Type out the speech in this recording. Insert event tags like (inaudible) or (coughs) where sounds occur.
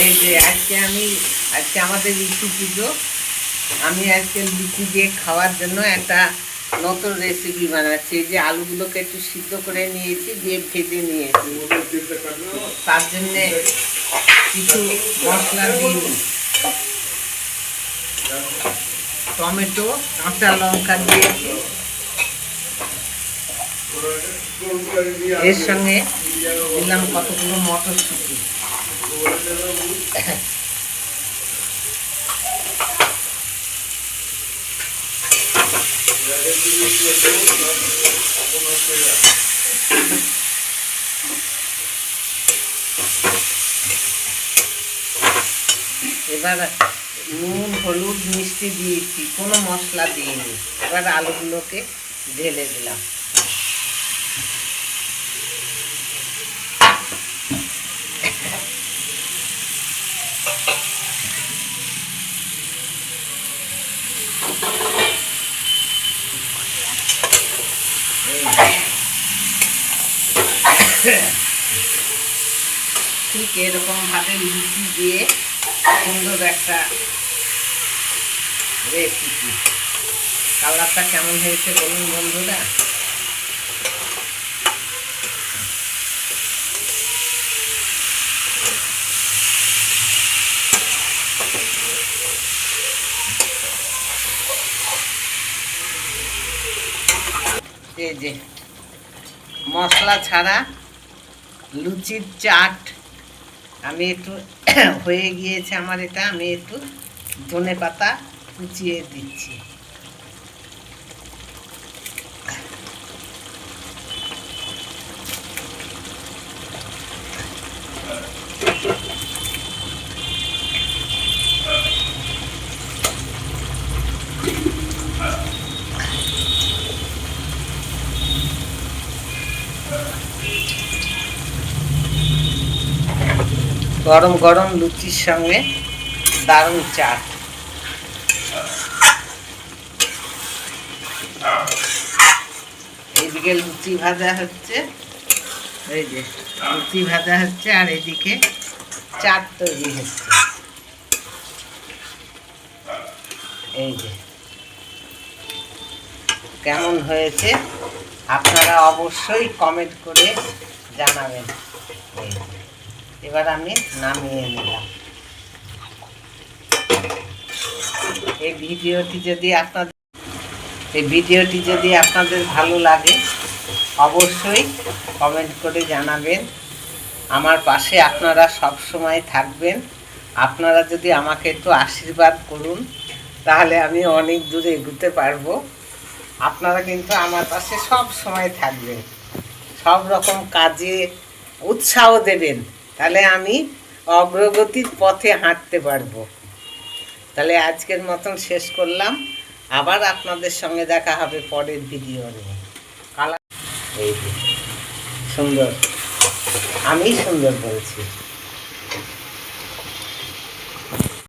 এই যে আজকে আমি, আজকে আমাদের লিচু পুজো। আমি আজকে লিচু দিয়ে খাওয়ার জন্য একটা নতুন রেসিপি বানাচ্ছি। এই যে আলুগুলোকে একটু সিদ্ধ করে নিয়েছি, দিয়ে ভেজে নিয়েছি। তার জন্যে কিছু মশলা দিই। টমেটো, কাঁচা লঙ্কা দিয়েছি এর সঙ্গে দিলাম কতগুলো মটরশুঁটি। এবার নুন হলুদ মিষ্টি দিয়েছি কোনো মশলা দিইনি। এবার আলুগুলোকে ঢেলে দিলাম। ঠিক এরকম ভাবে লুচি দিয়ে সুন্দর একটা রেসিপি কালারটা কেমন হয়েছে বলুন বন্ধুরা? এই যে মশলা ছাড়া লুচির চাট। আমি একটু (coughs) হয়ে গিয়েছে আমার এটা। আমি একটু ধনে পাতা কুচিয়ে দিচ্ছি। গরম গরম লুচির সঙ্গে দারুণ চাট এইদিকে লুচি ভাজা হচ্ছে। এই যে, লুচি ভাজা হচ্ছে আর এদিকে চাট তৈরি হচ্ছে। এই যে, কেমন হয়েছে? আপনারা অবশ্যই কমেন্ট করে জানাবেন। এবার আমি নামিয়ে নিলাম। এই ভিডিওটি যদি আপনাদের এই ভিডিওটি যদি আপনাদের ভালো লাগে, অবশ্যই কমেন্ট করে জানাবেন। আমার পাশে আপনারা সব সময় থাকবেন। আপনারা যদি আমাকে একটু আশীর্বাদ করুন, তাহলে আমি অনেক দূরে এগুতে পারব। আপনারা কিন্তু আমার পাশে সব সময় থাকবেন। সব রকম কাজে উৎসাহ দেবেন। তাহলে আমি অগ্রগতির পথে হাঁটতে পারব। তাহলে আজকের মতন শেষ করলাম। আবার আপনাদের সঙ্গে দেখা হবে পরের ভিডিও নিয়ে। কালার এই সুন্দর। আমি সুন্দর বলছি।